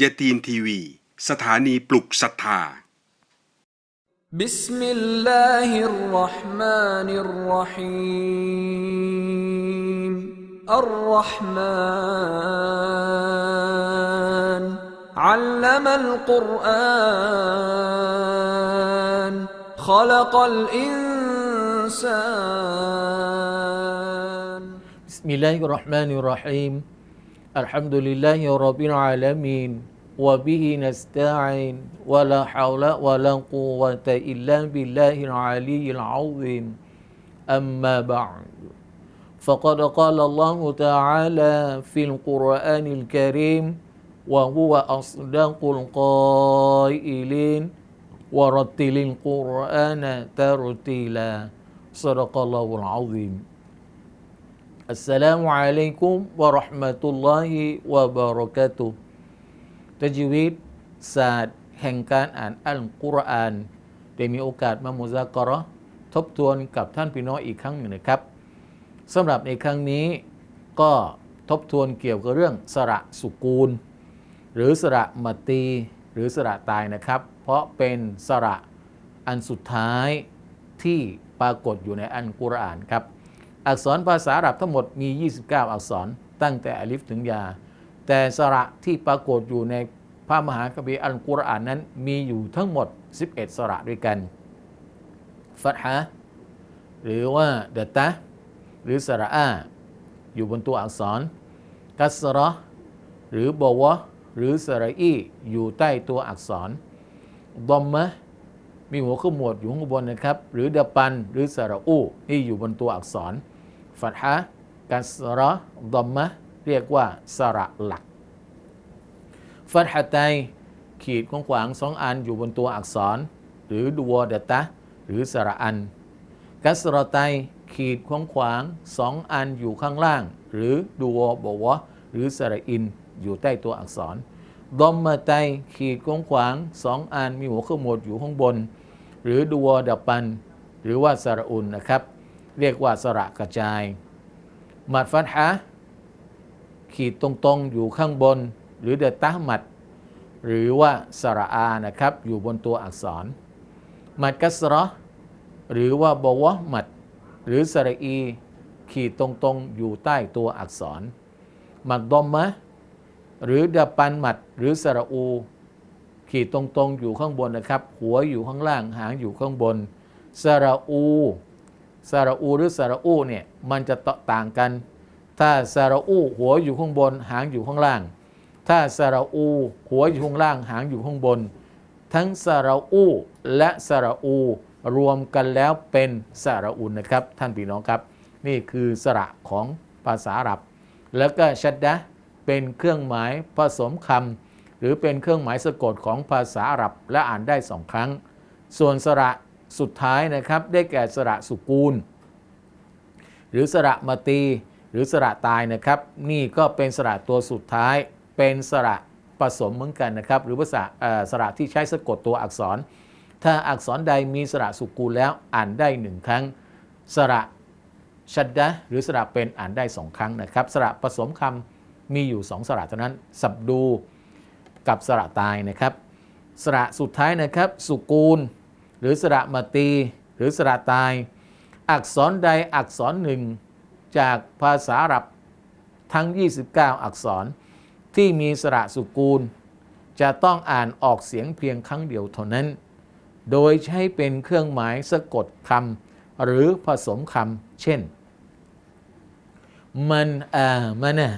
ยาตีนทีวี สถานีปลุกศรัทธา بسم الله الرحمن الرحيم الرحمن علم القرآن خلق الإنسان بسم الله الرحمن الرحيم الحمد لله رب العالمين وبه نستعين ولا حول ولا قوة إلا بالله العلي العظيم. أما بعد فقد قال الله تعالى في القرآن الكريم وهو أصدق القائلين ورتل القرآن ترتيلا. صدق الله العظيم. Assalamu alaikum warahmatullahi wabarakatuh ตชีวิตศาสตร์แห่งการอ่านอัลกุรอานได้มีโอกาสมามุซากร์ทบทวนกับท่านพี่น้องอีกครั้งหนึ่งนะครับสำหรับในครั้งนี้ก็ทบทวนเกี่ยวกับเรื่องสระสุกูล หรือสระมตตีหรือสระตายนะครับ เพราะเป็นสระอันสุดท้ายที่ปรากฏอยู่ในอัลกุรอานครับ อักษรภาษาอาหรับทั้งหมดมี 29 อักษร ตั้งแต่อลิฟถึงยา แต่สระที่ปรากฏอยู่ในพระมหาคัมภีร์อัลกุรอานนั้นมีอยู่ทั้งหมด 11 สระด้วยกันฟัตฮะหรือว่าเดตะหรือสระอาอยู่บนตัวอักษร กัสระหรือบวะหรือสระอีอยู่ใต้ตัวอักษรดอมมะมีหัวขมวดอยู่ข้างบนนะครับ หรือเดปันหรือสระอูที่อยู่บนตัวอักษร ฟัตฮะกัสระดอมมะเรียกว่าสระหลัก ฟัตฮะไตขีดขวางสองอันอยู่บนตัวอักษร หรือดูวเดตะ หรือสระอัน กัสรอไตขีดขวางขวางสองอันอยู่ข้างล่าง หรือดูวบวะหรือสระอินอยู่ใต้ตัวอักษรดอมมาไตขีดขวางขวางสองอันมีหัวขมวดอยู่ข้างบน หรือดูวดับปัน หรือว่าสระอุนนะครับ เรียกว่าสระกระจายมัดฟัตฮะขีดตรงๆอยู่ข้างบน หรือเดตะมัด หรือว่าสระอานะครับ อยู่บนตัวอักษรมัดกัสระหรือว่าบวะมัด หรือสระอี ขีดตรงๆอยู่ใต้ตัวอักษรมัดดอมมะหรือเดปันมัด หรือสระอู ขีดตรงๆอยู่ข้างบนนะครับ หัวอยู่ข้างล่างหางอยู่ข้างบนสระอู สระอูหรือสระอูเนี่ยมันจะต่างกัน ถ้าสระอูหัวอยู่ข้างบน หางอยู่ข้างล่าง ถ้าสระอูหัวอยู่ข้างล่าง หางอยู่ข้างบน ทั้งสระอูและสระอูรวมกันแล้วเป็นสระอุนะครับ ท่านพี่น้องครับ นี่คือสระของภาษาอาหรับ แล้วก็ชัดดะเป็นเครื่องหมายผสมคำหรือเป็นเครื่องหมายสะกดของภาษาอาหรับ และอ่านได้สองครั้ง ส่วนสระ สุดท้ายนะครับได้แก่สระสุกูล หรือสระมตี หรือสระตายนะครับ นี่ก็เป็นสระตัวสุดท้ายเป็นสระผสมเหมือนกันนะครับ หรือภาษาสระที่ใช้สะกดตัวอักษร ถ้าอักษรใดมีสระสุกูลแล้วอ่านได้หนึ่งครั้ง สระชัดดะห์หรือสระเป็นอ่านได้สองครั้งนะครับสระผสมคำมีอยู่สองสระเท่านั้น สับดูกับสระตายนะครับ สระสุดท้ายนะครับ สุกูล หรือสระมตี หรือสระตาย อักษรใดอักษรหนึ่ง จากภาษาอาหรับทั้ง 29 อักษร ที่มีสระสุกูล จะต้องอ่านออกเสียงเพียงครั้งเดียวเท่านั้น โดยใช้เป็นเครื่องหมายสะกดคำหรือผสมคำเช่น มันอามานะ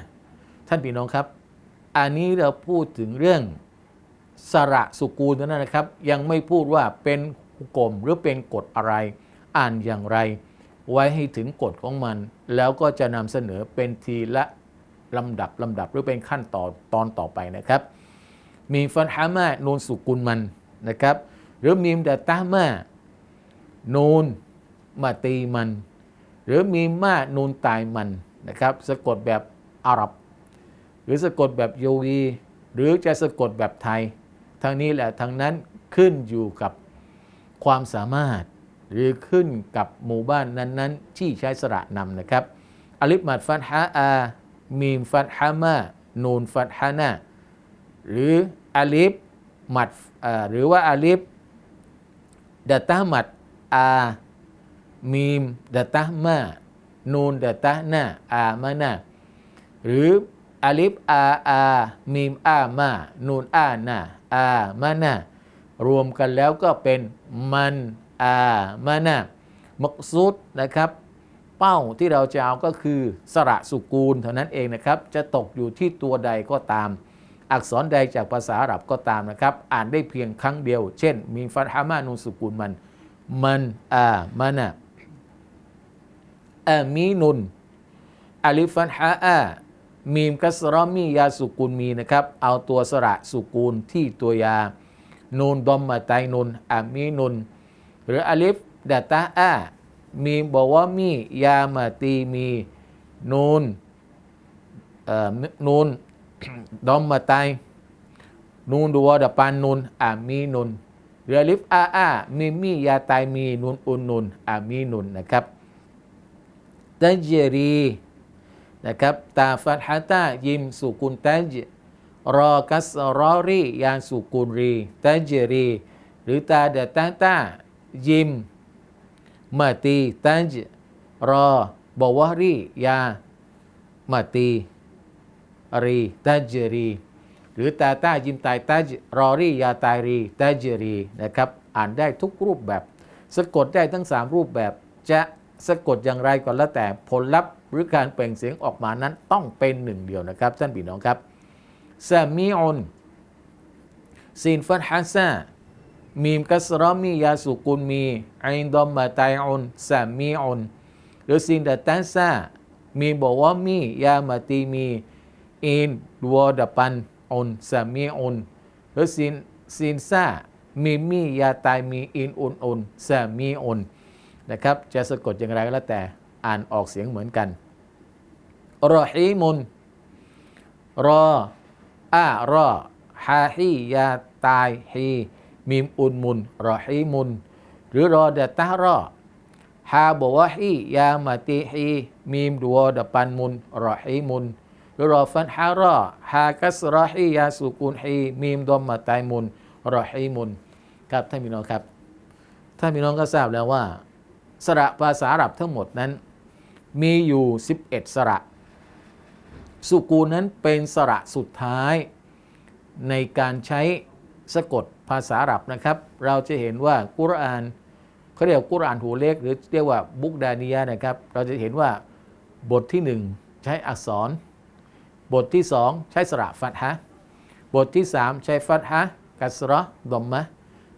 ท่านพี่น้องครับ อันนี้เราพูดถึงเรื่องสระสุกูลนั่นนะครับ ยังไม่พูดว่าเป็น กลมหรือเป็นกฎอะไร อ่านอย่างไร ไว้ให้ถึงกฎของมัน แล้วก็จะนำเสนอเป็นทีละลำดับลำดับหรือเป็นขั้นตอนตอนต่อไปนะครับ มีฟันฮามานูนสุกุลมันนะครับ หรือมีมดาตามานูนมาตีมัน หรือมีมานูนตายมันนะครับ สะกดแบบอาหรับ หรือสะกดแบบโยวีหรือจะสะกดแบบไทย ทั้งนี้แหละทั้งนั้นขึ้นอยู่กับ ความสามารถ หรือขึ้นกับหมู่บ้านนั้นๆ ที่ใช้สระนำนะครับอลิฟมัดฟัตฮะอามีมฟัตฮะมานูนฟัตฮะนาหรืออลิฟมัดหรือว่าอลิฟดัตตามัดอามีมดัตตามานูนดัตตานาอามานาหรืออลิฟอาอามีมอามานูนอานาอามานา รวมกันแล้วก็เป็นมันอามานามักซุดนะครับ เป้าที่เราจะเอาก็คือสระสุกูลเท่านั้นเองนะครับ จะตกอยู่ที่ตัวใดก็ตาม อักษรใดจากภาษาอาหรับก็ตามนะครับ อ่านได้เพียงครั้งเดียว เช่น มีฟัตฮามานูสุกูลมัน มันอามานาอามีนุนอาลิฟันฮาอามีมกัสรอมียาสุกุลมีนะครับ เอาตัวสระสุกูลที่ตัวยา นูนดอมมาไตนุนอามีนุน หรืออาลิฟดาตาอามีบอกว่ามียามาตีมีนูนเอ่อนูนดอมมาไตนูนดัวดะปันนุนอามีนุนหรืออาลิฟอาอามีมียาไตมีนุนอุนนุนอามีนุนนะครับตัจรีนะครับตาฟัตฮะตายิมสุกุลตัจ รอกัสรอรียานสุกุลรีตัจรี หรือตาเดตาตายิมมาตีตันจรอบวะรียามาตีรีตันจรีหรือตาตายิมตายตัจรอรียาตายรีตัจรีนะครับ อ่านได้ทุกรูปแบบ สะกดได้ทั้ง 3 รูปแบบ จะสะกดอย่างไรก็แล้วแต่ผลลัพธ์หรือการเปล่งเสียงออกมานั้นต้องเป็นหนึ่งเดียวนะครับท่านพี่น้องครับ ซามีอุนซีนฟัตฮะซามีมกัสรอมียาสุกุลมีไอินดอมมาไตอุนซามีอุนหรือซีนดาตันซามีบอกว่ามียามาตีมีอินดัวดปันอุนซามีอุนหรือซีนซีนซามีมียาตายมีอินอุนอุนซามีอุนนะครับจะสะกดอย่างไรก็แล้วแต่อ่านออกเสียงเหมือนกันรอฮีมุนรอ อารอฮาฮียาตายฮีมีมอุนมุนรอฮีมุน หรือรอเดตารอฮาบวะฮียามาติฮีมีมดัวดปันมุนรอฮีมุน หรือรอฟันฮารอฮากัสรอฮียาสุกุนฮีมีมดอมมาตายมุนรอฮีมุน ครับท่านพี่น้องครับท่านพี่น้องก็ทราบแล้วว่า สระภาษาอาหรับทั้งหมดนั้น มีอยู่ 11 สระ สุกูลนั้นเป็นสระสุดท้าย ในการใช้สะกดภาษาอาหรับนะครับ เราจะเห็นว่ากุรอานเขาเรียกกุรอานหูเล็ก หรือเรียกว่าบุกดานียนะครับ เราจะเห็นว่าบทที่ 1 ใช้อักษร บทที่ 2 ใช้สระฟัตฮะบทที่ 3 ใช้ฟัตฮะกัสระดอมมะ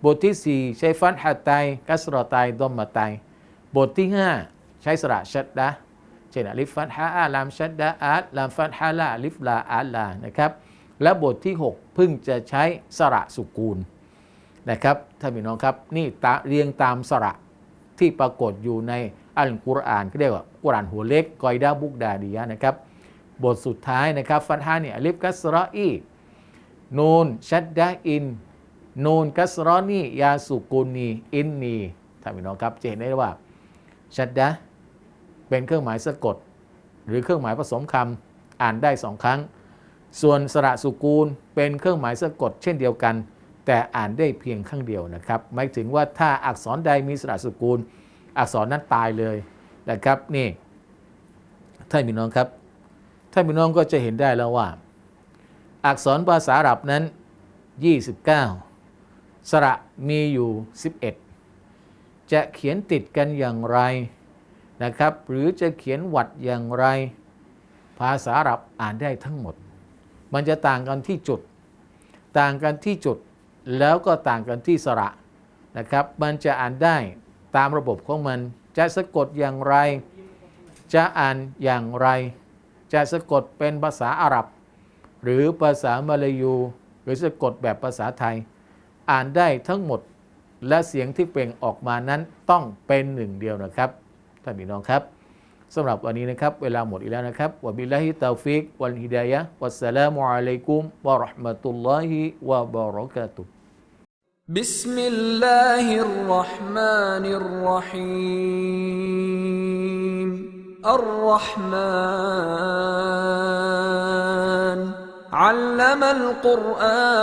บทที่ 4 ใช้ฟัตฮะไตกัสระไตดอมมะไตบทที่ 5 ใช้สระชัดดะ เช่นอลิฟฟัตฮะอาลามชัดดะอาดลามฟัตฮะลาลิฟลาอาลานะครับและบทที่ 6 เพิ่งจะใช้สระสุกูลนะครับท่านพี่น้องครับนี่ตาเรียงตามสระที่ปรากฏอยู่ในอัลกุรอานก็เรียกว่ากุรอานหัวเล็กกอยดาบุกดาดียะนะครับบทสุดท้ายนะครับฟัตฮะเนี่ยลิฟกัสรออีนูนชัดดะอินนูนกัสรอนียาสุกุลนีอินนีท่านพี่น้องครับจะเห็นได้ว่าชัดดะ เป็นเครื่องหมายสะกด หรือเครื่องหมายผสมคำอ่านได้สองครั้ง ส่วนสระสุกูลเป็นเครื่องหมายสะกด เช่นเดียวกัน แต่อ่านได้เพียงครั้งเดียวนะครับหมายถึงว่าถ้าอักษรใดมีสระสุกูล อักษรนั้นตายเลยนะครับนี่ท่านพี่น้องครับท่านพี่น้องก็จะเห็นได้แล้วว่า อักษรภาษาอาหรับนั้น 29 สระมีอยู่ 11 จะเขียนติดกันอย่างไร นะครับ หรือจะเขียนวัดอย่างไร ภาษาอาหรับอ่านได้ทั้งหมด มันจะต่างกันที่จุด ต่างกันที่จุด แล้วก็ต่างกันที่สระนะครับ มันจะอ่านได้ตามระบบของมัน จะสะกดอย่างไร จะอ่านอย่างไร จะสะกดเป็นภาษาอาหรับ หรือภาษามลายู หรือสะกดแบบภาษาไทย อ่านได้ทั้งหมดและเสียงที่เปล่งออกมานั้นต้องเป็นหนึ่งเดียวนะครับ ท่านพี่น้องครับสำหรับวันนี้นะครับ เวลาหมดอีกแล้วนะครับวะบิลลาฮิตาฟิกวัลฮิดายะวัสสลามุอะลัยกุมวะเราะห์มะตุลลอฮิวะบะเราะกาตุฮ์ بسم الله الرحمن الرحيم الرحمن علم القرآن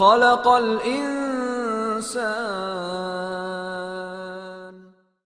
خلق الإنسان